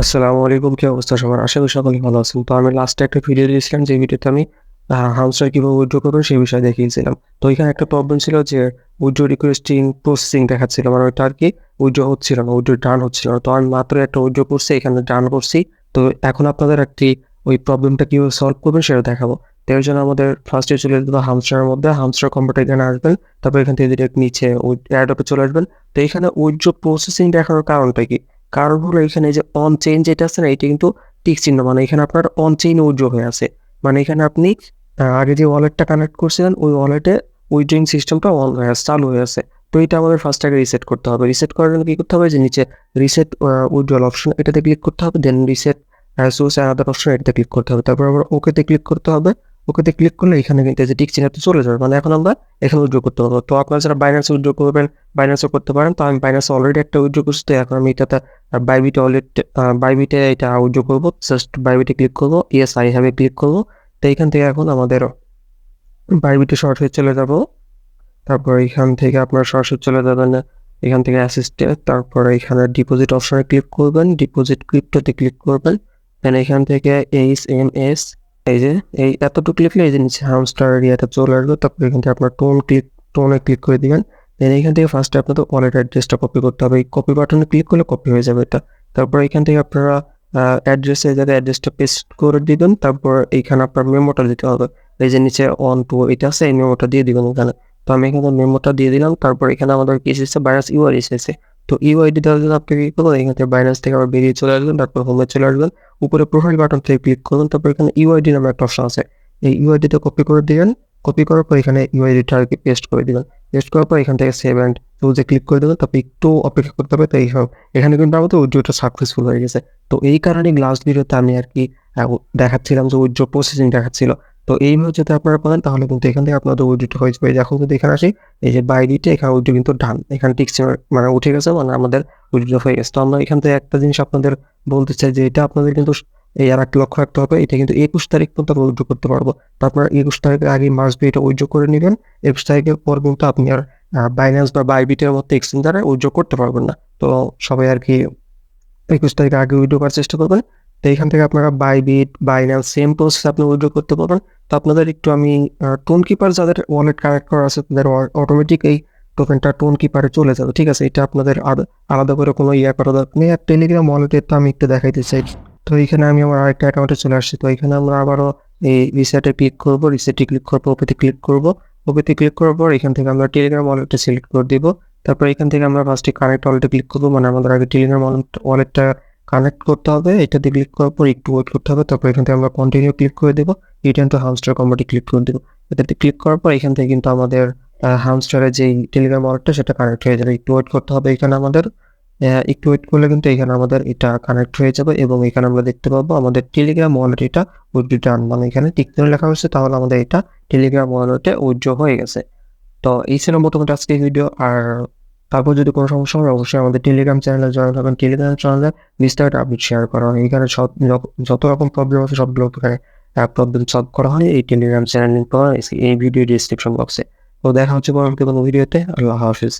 আসসালামু আলাইকুম, কি অবস্থা সবার? আশা করি সকলে ভালো আছেন। তো আমি লাস্টে একটা ভিডিও দিয়েছিলাম, যে ভিডিওতে আমি হামস্টার কীভাবে উইড্রো করবেন সেই বিষয়ে দেখিয়েছিলাম। তো এখানে একটা প্রবলেম ছিল যে উইড্রো রিকোয়েস্টিং প্রসেসিং দেখাচ্ছিল মানে ওইটা আর কি উইথড্র হচ্ছিল না উইড্রো ডান হচ্ছিল না। তো আমি মাত্র একটা উইড্রো করছি, এখানে ডান করছি। তো এখন আপনাদের একটি ওই প্রবলেমটা কীভাবে সলভ করবেন সেটা দেখাবো। তো এর জন্য আমাদের ফার্স্টে চলে যেতে হামস্টারের মধ্যে। হামস্টার কম্পিউটার এখানে আসবেন, তারপর এখান থেকে ডিরেক্ট নিচে ওই অ্যাডপে চলে আসবেন। তো এখানে উইড্রো প্রসেসিং দেখানোর কারণটা কি? কারণ হলো এখানে যে অন চেইন যেটা আছে না, এটা কিন্তু টিক চিহ্ন। মানে এখানে আপনার অন চেইন উইথড্র হয়ে আছে। মানে এখানে আপনি আগে যে ওয়ালেটটা কানেক্ট করছিলেন, ওই ওয়ালেটে উইথড্রয়িং সিস্টেমটা অন হয়ে আছে চালু হয়ে আছে। তো এটা আমাদের ফার্স্ট আগে রিসেট করতে হবে। রিসেট করার জন্য কী করতে হবে? যে নিচে রিসেট উইথড্রল অপশন এটাতে ক্লিক করতে হবে then reset source other option এটাতে ক্লিক করতে হবে। তারপর আবার ওকেতে ক্লিক করতে হবে। ওকেতে ক্লিক করলে এখানে কিন্তু যে টিক চলে যাবে। মানে এখন আমরা এখানে উইথড্র করতে পারব। তো আপনারা যারা বাইন্যান্সে উইথড্র করবেন বাইন্যান্সও করতে পারেন। তো আমি বাইন্যান্সে অলরেডি একটা উইথড্র করছি। তো এখন আমি এটাতে বাইবিটে অলরেডি বাইবিটে এটা উইথড্র করব। জাস্ট বাইবিটে ক্লিক করব। ইয়েস আই হ্যাভে ক্লিক করব। তো এখান থেকে এখন আমাদের বাইবিটে সরাসরি চলে যাব। তারপর এখান থেকে আপনার সরাসরি চলে যাবেন, এখান থেকে অ্যাসিস্টে তারপর এখানে ডিপোজিট অপশনে ক্লিক করবেন। ডিপোজিট ক্রিপ্টোতে ক্লিক করবেন। দেন এখান থেকে এইচ এম এস এই যে, এই এতটুকু লিখলে এই যে নিচে হামস্টার এরিয়াটা চলে আসবে তারপর এখান থেকে আপনার টোন ক্লিক টোনে ক্লিক করে দিবেন। দেন এখান থেকে ফার্স্টে আপনাদের ওয়ালেট অ্যাড্রেসটা কপি করতে হবে। এই কপি বাটনে ক্লিক করলে কপি হয়ে যাবে এটা। তারপর এখান থেকে আপনারা অ্যাড্রেসে জায়গায় অ্যাড্রেসটা পেস্ট করে দিবেন তারপর এইখানে আপনার মেমোটা দিতে হবে। এই যে নিচে ওয়ান টু এটা আছে, এই মেমোটা দিয়ে দিবেন এখানে। তো আমি এখানে মেমোটা দিয়ে দিলাম, তারপর এখানে আমাদের কি এসেছে? ভাইরাস ইউআর এসেছে। তো ইউআইডি দেওয়ার জন্য আপনি কি করবেন? এখান থেকে বাইন্যান্স থেকে আবার বেরিয়ে চলে আসবেন, তারপর হোমে চলে আসবেন। উপরে প্রোফাইল বাটন থেকে ক্লিক করবেন তারপর এখানে ইউআইডি নামে একটা অপশন আছে। এই ইউআইডিতে কপি করে দিবেন। কপি করার পর এখানে ইউআইডিটা আর কি পেস্ট করে দিবেন। পেস্ট করার পর এখান থেকে সেভ অ্যান্ড চুজে ক্লিক করে দেবেন, তারপর একটু অপেক্ষা করতে হবে। তো এই সব এখানে কিন্তু আমাদের উইড্রোটা সাকসেসফুল হয়ে গেছে। তো এই কারণে লাস্ট ভিডিওতে আমি আর কি দেখাচ্ছিলাম যে উইড্রো প্রসেসিং দেখাচ্ছিল। তো এইভাবে যদি আপনারা পারেন, তাহলে কিন্তু এখান থেকে আপনাদের উইড্রোটা হয়ে যাবে এখন যদি এখানে আসি। এই যে বাইডিতে এখানে উইড্রো কিন্তু ডান এখানে টিক্স মানে উঠে গেছে মানে আমাদের উইড্রো হয়ে গেছে তো আমরা এখান থেকে একটা জিনিস আপনাদের বলতে চাই যে এটা আপনাদের কিন্তু এই আর একটা লক্ষ্য রাখতে হবে, এটা কিন্তু একুশ তারিখ পর্যন্ত আমরা উইড্রো করতে পারব। তো আপনারা একুশ তারিখের আগে মার্চ বি এটা উইড্রো করে নেবেন। একুশ তারিখের পর কিন্তু আপনি আর বাইন্যান্স বা বাইবিটের এক্সচেঞ্জ দ্বারা উইড্রো করতে পারবেন না। তো সবাই আর কি একুশ তারিখের আগে উইড্রো করার চেষ্টা করবেন। তো এখান থেকে আপনারা বাইবিট বাইন্যান্স সেম প্রসেস আপনি উইড্রো করতে পারবেন। তো আপনাদের একটু আমি টোন কিপার যাদের ওয়ালেট কানেক্ট করা আছে, তাদের অটোমেটিক এই টোকেনটা টোন কিপারে চলে যাবে, ঠিক আছে? এটা আপনাদের আলাদা করে কোনো ইয়ে করা দরকার নেই। আর টেলিগ্রাম ওয়ালেটের তো আমি একটু দেখাইতে চাই। তো এখানে আমি আমার আরেকটা অ্যাকাউন্টে চলে আসছি। তো এখানে আমরা আবারও এই রিসেটে ক্লিক করব রিসেটে ক্লিক করব ওপিতে ক্লিক করব। ওপিতে ক্লিক করার পর এখান থেকে আমরা টেলিগ্রাম ওয়ালেটটা সিলেক্ট করে দিব। তারপর এখান থেকে আমরা ফার্স্টে কানেক্ট ওয়ালেটে ক্লিক করব। মানে আমাদের আগে টেলিগ্রাম ওয়ালেট ওয়ালেটটা কানেক্ট করতে হবে, এটাতে ক্লিক করার পর একটু ওয়েট করতে হবে, তারপর এখান থেকে আমরা কন্টিনিউ ক্লিক করে দেবো return to Hamster Kombat click করে দেবো। এটাতে ক্লিক করার পর এখান থেকে কিন্তু আমাদের হামস্টারের যেই টেলিগ্রাম ওয়ালেটটা সেটা কানেক্ট হয়ে যাবে। একটু ওয়েট করতে হবে এখানে আমাদের একটু ওয়েট করলে কিন্তু এখানে আমাদের এটা কানেক্ট হয়ে যাবে এবং এখানে আমরা দেখতে পাবো আমাদের টেলিগ্রাম ওয়ালেট এটা উইথড্র মানে এখানে টিকতে লেখা হয়েছে, তাহলে আমাদের এটা টেলিগ্রাম ওয়ালেটে উইথড্র হয়ে গেছে। তো এই ছিল মোটামুটি আজকে ভিডিও আর তারপর যদি কোনো সমস্যা হয়, অবশ্যই আমাদের টেলিগ্রাম চ্যানেলে জয়েন হবেন টেলিগ্রাম চ্যানেলে বিস্তারিত আপডেট শেয়ার করা হয়। এখানে সব যত রকম প্রবলেম আছে, সবগুলো এখানে প্রবলেম সলভ করা হয়। এই টেলিগ্রাম চ্যানেল লিঙ্ক পাওয়া, এই ভিডিও ডিসক্রিপশন বক্সে তো দেখা হচ্ছে পরবর্তী কোনো ভিডিওতে আল্লাহ হাফিজ।